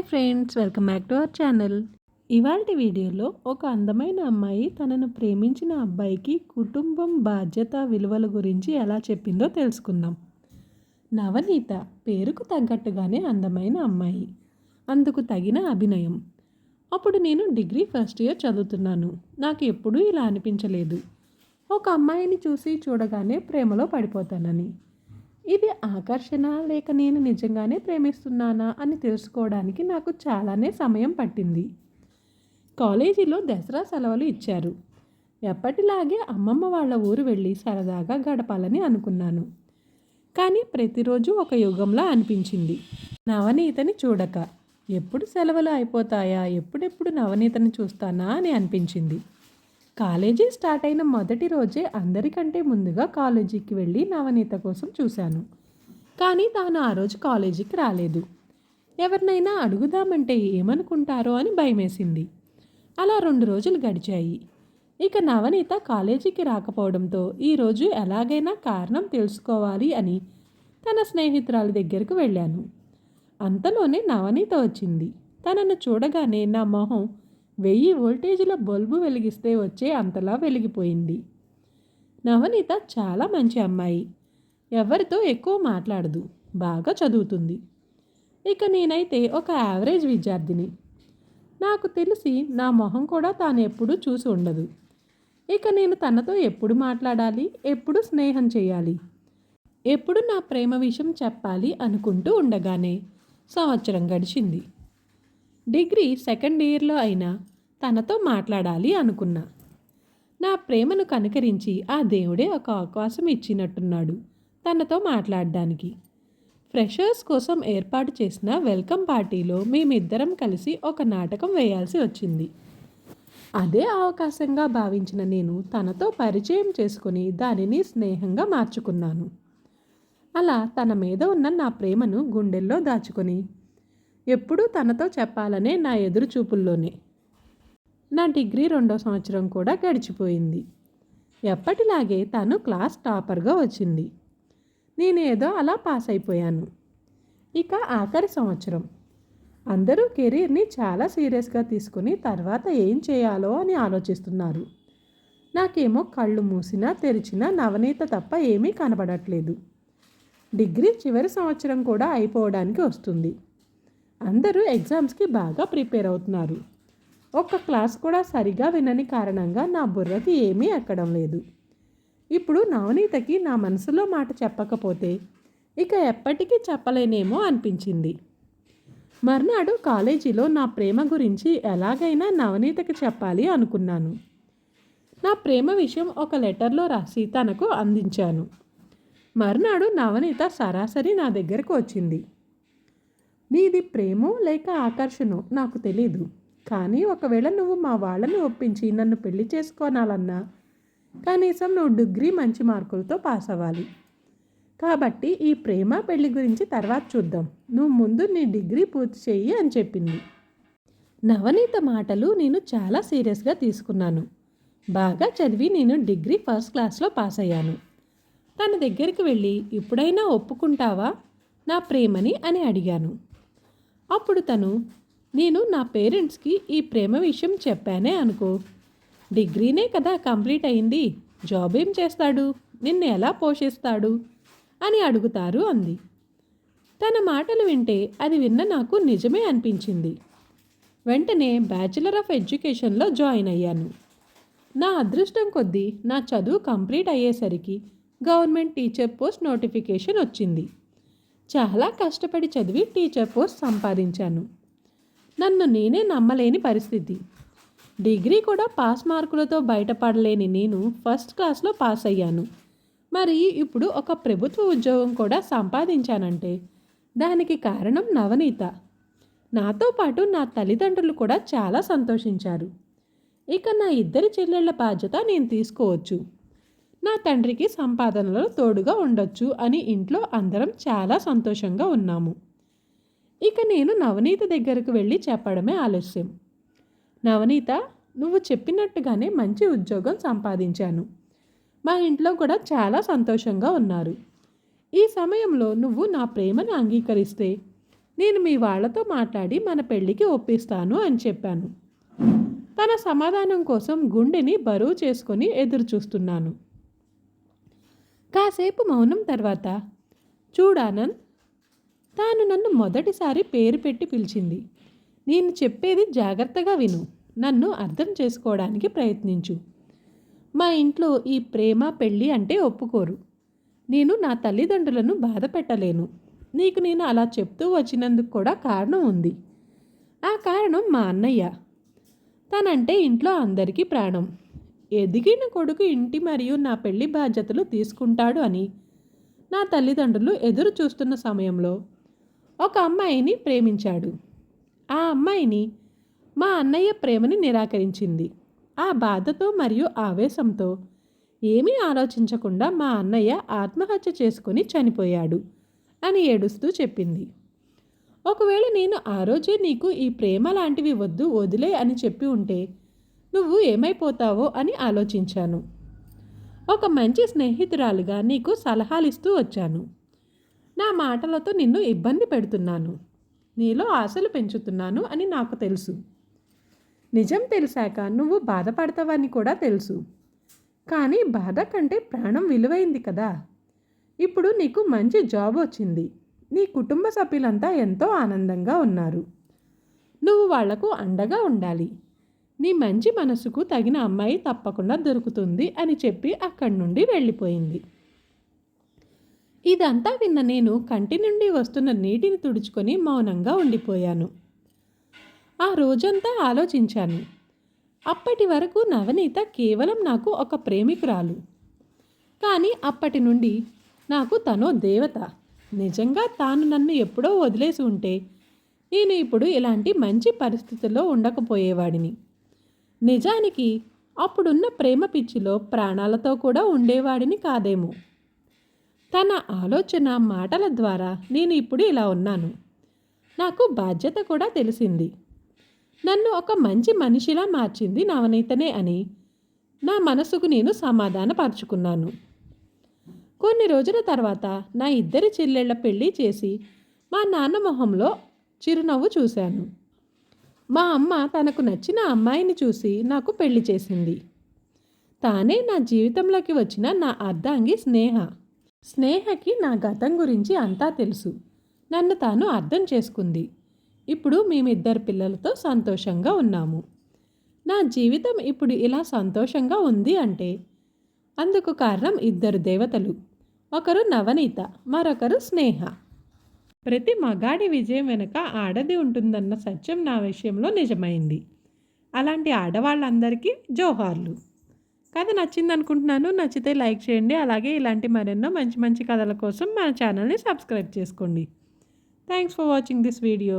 Hi friends welcome back to our channel. ఇవాళ వీడియోలో ఒక అందమైన అమ్మాయి తనను ప్రేమించిన అబ్బాయికి కుటుంబం బాధ్యత విలువల గురించి ఎలా చెప్పిందో తెలుసుకుందాం. నవనీత పేరుకు తగ్గట్టుగానే అందమైన అమ్మాయి. అందుకు తగిన అభినయం. అప్పుడు నేను డిగ్రీ ఫస్ట్ ఇయర్ చదువుతున్నాను. నాకు ఎప్పుడూ ఇలా అనిపించలేదు. ఒక అమ్మాయిని చూసి చూడగానే ప్రేమలో పడిపోతానని. ఇది ఆకర్షణ లేక నేను నిజంగానే ప్రేమిస్తున్నానా అని తెలుసుకోవడానికి నాకు చాలానే సమయం పట్టింది. కాలేజీలో దసరా సెలవులు ఇచ్చారు. ఎప్పటిలాగే అమ్మమ్మ వాళ్ళ ఊరు వెళ్ళి సరదాగా గడపాలని అనుకున్నాను. కానీ ప్రతిరోజు ఒక యుగంలా అనిపించింది. నవనీతని చూడక ఎప్పుడు సెలవులు అయిపోతాయా ఎప్పుడెప్పుడు నవనీతని చూస్తానా అని అనిపించింది. కాలేజీ స్టార్ట్ అయిన మొదటి రోజే అందరికంటే ముందుగా కాలేజీకి వెళ్ళి నవనీత కోసం చూశాను. కానీ తాను ఆ రోజు కాలేజీకి రాలేదు. ఎవరినైనా అడుగుదామంటే ఏమనుకుంటారో అని భయమేసింది. అలా రెండు రోజులు గడిచాయి. ఇక నవనీత కాలేజీకి రాకపోవడంతో ఈరోజు ఎలాగైనా కారణం తెలుసుకోవాలి అని తన స్నేహితురాలి దగ్గరకు వెళ్ళాను. అంతలోనే నవనీత వచ్చింది. తనను చూడగానే నా మొహం వెయ్యి వోల్టేజీల బల్బు వెలిగిస్తే వచ్చే అంతలా వెలిగిపోయింది. నవనీత చాలా మంచి అమ్మాయి. ఎవరితో ఎక్కువ మాట్లాడదు. బాగా చదువుతుంది. ఇక నేనైతే ఒక యావరేజ్ విద్యార్థిని. నాకు తెలిసి నా మొహం కూడా తాను ఎప్పుడూ చూసి ఉండదు. ఇక నేను తనతో ఎప్పుడు మాట్లాడాలి? ఎప్పుడు స్నేహం చేయాలి? ఎప్పుడు నా ప్రేమ విషయం చెప్పాలి అనుకుంటూ ఉండగానే సంవత్సరం గడిచింది. డిగ్రీ సెకండ్ ఇయర్లో అయినా తనతో మాట్లాడాలి అనుకున్నా. నా ప్రేమను కనుకరించి ఆ దేవుడే ఒక అవకాశం ఇచ్చినట్టున్నాడు తనతో మాట్లాడడానికి. ఫ్రెషర్స్ కోసం ఏర్పాటు చేసిన వెల్కమ్ పార్టీలో మేమిద్దరం కలిసి ఒక నాటకం వేయాల్సి వచ్చింది. అదే అవకాశంగా భావించిన నేను తనతో పరిచయం చేసుకుని దానిని స్నేహంగా మార్చుకున్నాను. అలా తన మీద ఉన్న నా ప్రేమను గుండెల్లో దాచుకొని ఎప్పుడూ తనతో చెప్పాలనే నా ఎదురు చూపుల్లోనే నా డిగ్రీ రెండో సంవత్సరం కూడా గడిచిపోయింది. ఎప్పటిలాగే తను క్లాస్ టాపర్గా వచ్చింది. నేనేదో అలా పాస్ అయిపోయాను ఇక ఆఖరి సంవత్సరం. అందరూ కెరీర్ని చాలా సీరియస్గా తీసుకుని తర్వాత ఏం చేయాలో అని ఆలోచిస్తున్నారు. నాకేమో కళ్ళు మూసినా తెరిచినా నవనీత తప్ప ఏమీ కనబడట్లేదు. డిగ్రీ చివరి సంవత్సరం కూడా అయిపోవడానికి వస్తుంది. అందరూ ఎగ్జామ్స్కి బాగా ప్రిపేర్ అవుతున్నారు. ఒక్క క్లాస్ కూడా సరిగా వినని కారణంగా నా బుర్రకి ఏమీ ఎక్కడం లేదు. ఇప్పుడు నవనీతకి నా మనసులో మాట చెప్పకపోతే ఇక ఎప్పటికీ చెప్పలేనేమో అనిపించింది. మర్నాడు కాలేజీలో నా ప్రేమ గురించి ఎలాగైనా నవనీతకి చెప్పాలి అనుకున్నాను. నా ప్రేమ విషయం ఒక లెటర్లో రాసి తనకు అందించాను. మర్నాడు నవనీత సరాసరి నా దగ్గరకు వచ్చింది. నీది ప్రేమో లేక ఆకర్షణో నాకు తెలీదు. కానీ ఒకవేళ నువ్వు మా వాళ్ళని ఒప్పించి నన్ను పెళ్ళి చేసుకోనాలన్నా కనీసం నువ్వు డిగ్రీ మంచి మార్కులతో పాస్ అవ్వాలి. కాబట్టి ఈ ప్రేమ పెళ్ళి గురించి తర్వాత చూద్దాం. నువ్వు ముందు నీ డిగ్రీ పూర్తి చెయ్యి అని చెప్పింది. నవనీత మాటలు నేను చాలా సీరియస్గా తీసుకున్నాను. బాగా చదివి నేను డిగ్రీ ఫస్ట్ క్లాస్లో పాస్ అయ్యాను. తన దగ్గరికి వెళ్ళి ఇప్పుడైనా ఒప్పుకుంటావా? నా ప్రేమని అని అడిగాను. అప్పుడు తను నేను నా పేరెంట్స్కి ఈ ప్రేమ విషయం చెప్పానే అనుకో. డిగ్రీనే కదా కంప్లీట్ అయింది. జాబ్ ఏం చేస్తాడు? నిన్ను ఎలా పోషిస్తాడు? అని అడుగుతారు అంది. తన మాటలు వింటే అది విన్న నాకు నిజమే అనిపించింది. వెంటనే బ్యాచిలర్ ఆఫ్ ఎడ్యుకేషన్లో జాయిన్ అయ్యాను. నా అదృష్టం కొద్దీ నా చదువు కంప్లీట్ అయ్యేసరికి గవర్నమెంట్ టీచర్ పోస్ట్ నోటిఫికేషన్ వచ్చింది. చాలా కష్టపడి చదివి టీచర్ పోస్ట్ సంపాదించాను. నన్ను నేనే నమ్మలేని పరిస్థితి. డిగ్రీ కూడా పాస్ మార్కులతో బయటపడలేని నేను ఫస్ట్ క్లాస్లో పాస్ అయ్యాను. మరి ఇప్పుడు ఒక ప్రభుత్వ ఉద్యోగం కూడా సంపాదించానంటే దానికి కారణం నవనీత. నాతో పాటు నా తల్లిదండ్రులు కూడా చాలా సంతోషించారు. ఇక నా ఇద్దరి చెల్లెళ్ళ బాధ్యత నేను తీసుకోవచ్చు. నా తండ్రికి సంపాదనలో తోడుగా ఉండొచ్చు అని ఇంట్లో అందరం చాలా సంతోషంగా ఉన్నాము. ఇక నేను నవనీత దగ్గరకు వెళ్ళి చెప్పడమే ఆలస్యం. నవనీత నువ్వు చెప్పినట్టుగానే మంచి ఉద్యోగం సంపాదించాను. మా ఇంట్లో కూడా చాలా సంతోషంగా ఉన్నారు. ఈ సమయంలో నువ్వు నా ప్రేమను అంగీకరిస్తే నేను మీ వాళ్ళతో మాట్లాడి మన పెళ్ళికి ఒప్పిస్తాను అని చెప్పాను. తన సమాధానం కోసం గుండెని బరువు చేసుకొని ఎదురు చూస్తున్నాను కాసేపు మౌనం తర్వాత చూడానంద్ తాను నన్ను మొదటిసారి పేరు పెట్టి పిలిచింది. నేను చెప్పేది జాగ్రత్తగా విను నన్ను అర్థం చేసుకోవడానికి ప్రయత్నించు. మా ఇంట్లో ఈ ప్రేమ పెళ్ళి అంటే ఒప్పుకోరు. నేను నా తల్లిదండ్రులను బాధ పెట్టలేను. నీకు నేను అలా చెప్తూ వచ్చినందుకు కూడా కారణం ఉంది. ఆ కారణం మా అన్నయ్య. తనంటే ఇంట్లో అందరికీ ప్రాణం. ఎదిగిన కొడుకు ఇంటి మరియు నా పెళ్ళి బాధ్యతలు తీసుకుంటాడు అని నా తల్లిదండ్రులు ఎదురు చూస్తున్న సమయంలో ఒక అమ్మాయిని ప్రేమించాడు. ఆ అమ్మాయిని మా అన్నయ్య ప్రేమని నిరాకరించింది. ఆ బాధతో మరియు ఆవేశంతో ఏమీ ఆలోచించకుండా మా అన్నయ్య ఆత్మహత్య చేసుకొని చనిపోయాడు అని ఏడుస్తూ చెప్పింది. ఒకవేళ నేను ఆ రోజే నీకు ఈ ప్రేమ లాంటివి వద్దు వదిలే అని చెప్పి ఉంటే నువ్వు ఏమైపోతావో అని ఆలోచించాను. ఒక మంచి స్నేహితురాలుగా నీకు సలహాలు ఇస్తూ వచ్చాను. నా మాటలతో నిన్ను ఇబ్బంది పెడుతున్నాను. నీలో ఆశలు పెంచుతున్నాను అని నాకు తెలుసు. నిజం తెలిసాక నువ్వు బాధపడతావని కూడా తెలుసు. కానీ బాధ కంటే ప్రాణం విలువైంది కదా. ఇప్పుడు నీకు మంచి జాబ్ వచ్చింది. నీ కుటుంబ సభ్యులంతా ఎంతో ఆనందంగా ఉన్నారు. నువ్వు వాళ్ళకు అండగా ఉండాలి. నీ మంచి మనసుకు తగిన అమ్మాయి తప్పకుండా దొరుకుతుంది అని చెప్పి అక్కడి నుండి వెళ్ళిపోయింది. ఇదంతా విన్న నేను కంటి నుండి వస్తున్న నీటిని తుడుచుకొని మౌనంగా ఉండిపోయాను. ఆ రోజంతా ఆలోచించాను. అప్పటి వరకు నవనీత కేవలం నాకు ఒక ప్రేమికురాలు. కానీ అప్పటి నుండి నాకు తనో దేవత నిజంగా తాను నన్ను ఎప్పుడో వదిలేసి ఉంటే నేను ఇప్పుడు ఇలాంటి మంచి పరిస్థితుల్లో ఉండకపోయేవాడిని. నిజానికి అప్పుడున్న ప్రేమ పిచ్చిలో ప్రాణాలతో కూడా ఉండేవాడిని కాదేమో. తన ఆలోచన మాటల ద్వారా నేను ఇప్పుడు ఇలా ఉన్నాను. నాకు బాధ్యత కూడా తెలిసింది. నన్ను ఒక మంచి మనిషిలా మార్చింది నవనీతనే అని నా మనసుకు నేను సమాధానపరుచుకున్నాను. కొన్ని రోజుల తర్వాత నా ఇద్దరి చెల్లెళ్ళ పెళ్ళి చేసి మా నాన్న మొహంలో చిరునవ్వు చూశాను. మా అమ్మ తనకు నచ్చిన అమ్మాయిని చూసి నాకు పెళ్ళి చేసింది. తానే నా జీవితంలోకి వచ్చిన నా అర్ధాంగి స్నేహ. స్నేహకి నా గతం గురించి అంతా తెలుసు. నన్ను తాను అర్థం చేసుకుంది. ఇప్పుడు మేమిద్దరు పిల్లలతో సంతోషంగా ఉన్నాము. నా జీవితం ఇప్పుడు ఇలా సంతోషంగా ఉంది అంటే? అందుకు కారణం ఇద్దరు దేవతలు. ఒకరు నవనీత మరొకరు స్నేహ. ప్రతి మగాడి విజయం వెనుక ఆడది ఉంటుందన్న సత్యం నా విషయంలో నిజమైంది. అలాంటి ఆడవాళ్ళందరికీ జోహార్లు. కథ నచ్చింది అనుకుంటున్నాను నచ్చితే లైక్ చేయండి అలాగే ఇలాంటి మరెన్నో మంచి మంచి కథల కోసం మన ఛానల్ని సబ్స్క్రైబ్ చేసుకోండి. Thanks for watching this video.